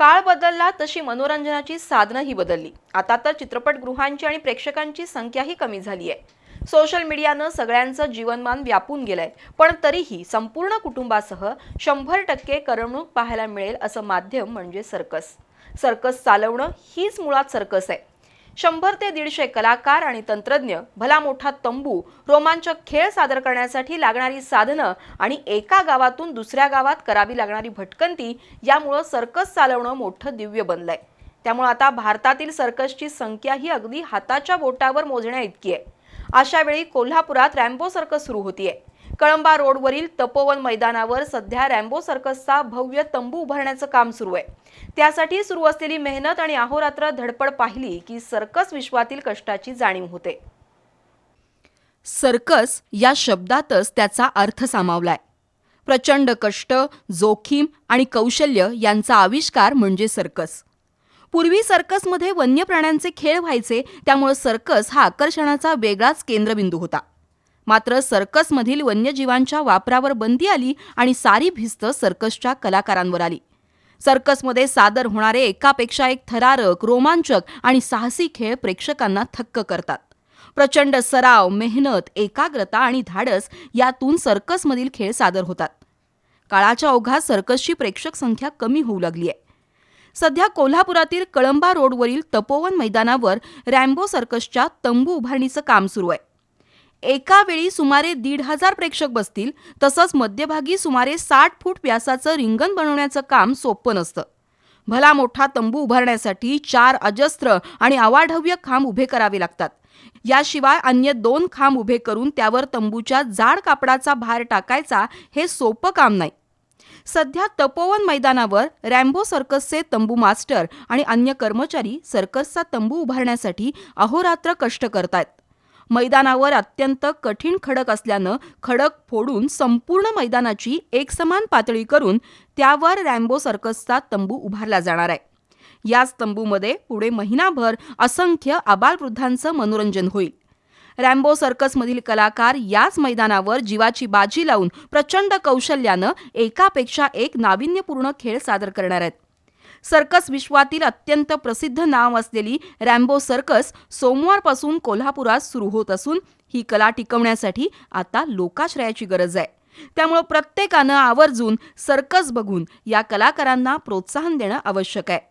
काळ बदलला तशी मनोरंजनाची साधनंही बदलली. आता तर चित्रपटगृहांची आणि प्रेक्षकांची संख्याही कमी झाली आहे सोशल मीडियानं सगळ्यांचं जीवनमान व्यापून गेलंय. पण तरीही संपूर्ण कुटुंबासह शंभर टक्के करमणूक पाहायला मिळेल असं माध्यम म्हणजे सर्कस. सर्कस चालवणं हीच मुळात सर्कस आहे. शंभर ते दीडशे कलाकार आणि तंत्रज्ञ भला मोठा तंबू रोमांचक खेळ सादर करण्यासाठी लागणारी साधनं आणि एका गावातून दुसऱ्या गावात करावी लागणारी भटकंती यामुळं सर्कस चालवणं मोठं दिव्य बनलंय. त्यामुळं आता भारतातील सर्कसची संख्या ही अगदी हाताच्या बोटावर मोजण्या इतकी आहे. अशा वेळी कोल्हापुरात रॅम्बो सर्कस सुरू होतीये. कळंबा रोडवरील तपोवन मैदानावर सध्या रॅम्बो सर्कसचा भव्य तंबू उभारण्याचं काम सुरू आहे. त्यासाठी सुरू असलेली मेहनत आणि अहोरात्र धडपड पाहिली की सर्कस विश्वातील कष्टाची जाणीव होते. सर्कस या शब्दातच त्याचा अर्थ सामावलाय. प्रचंड कष्ट जोखीम आणि कौशल्य यांचा आविष्कार म्हणजे सर्कस. पूर्वी सर्कसमध्ये वन्य प्राण्यांचे खेळ व्हायचे त्यामुळे सर्कस हा आकर्षणाचा वेगळाच केंद्रबिंदू होता. मात्र सर्कसमधील वन्यजीवांच्या वापरावर बंदी आली आणि सारी भिस्त सर्कसच्या कलाकारांवर आली. सर्कसमध्ये सादर होणारे एकापेक्षा एक थरारक रोमांचक आणि साहसी खेळ प्रेक्षकांना थक्क करतात. प्रचंड सराव मेहनत एकाग्रता आणि धाडस यातून सर्कसमधील खेळ सादर होतात. काळाच्या ओघात सर्कसची प्रेक्षक संख्या कमी होऊ लागली आहे सध्या कोल्हापुरातील कळंबा रोडवरील तपोवन मैदानावर रॅम्बो सर्कसच्या तंबू उभारणीचं काम सुरू आहे. एका वेळी सुमारे दीड हजार प्रेक्षक बसतील तसंच मध्यभागी सुमारे साठ फूट व्यासाचं रिंगण बनवण्याचं काम सोपं नसतं. भला मोठा तंबू उभारण्यासाठी चार अजस्त्र आणि अवाढव्य खांब उभे करावे लागतात. याशिवाय अन्य दोन खांब उभे करून त्यावर तंबूच्या जाड कापडाचा भार टाकायचा हे सोपं काम नाही. सध्या तपोवन मैदानावर रॅम्बो सर्कसचे तंबू मास्टर आणि अन्य कर्मचारी सर्कसचा तंबू उभारण्यासाठी अहोरात्र कष्ट करतायत. मैदानावर अत्यंत कठीण खडक असल्यानं खडक फोडून संपूर्ण मैदानाची एकसमान पातळी करून त्यावर रॅम्बो सर्कसचा तंबू उभारला जाणार आहे. याच तंबूमध्ये पुढे महिनाभर असंख्य आबालवृद्धांचं मनोरंजन होईल. रॅम्बो सर्कसमधील कलाकार याच मैदानावर जीवाची बाजी लावून प्रचंड कौशल्यानं एकापेक्षा एक नाविन्यपूर्ण खेळ सादर करणार आहेत. सर्कस विश्वातील अत्यंत प्रसिद्ध नाव असलेली रॅम्बो सर्कस सोमवारपासून कोल्हापुरात सुरू होत असून ही कला टिकवण्यासाठी आता लोकाश्रयाची गरज आहे. त्यामुळे प्रत्येकानं आवर्जून सर्कस बघून या कलाकारांना प्रोत्साहन देणं आवश्यक आहे.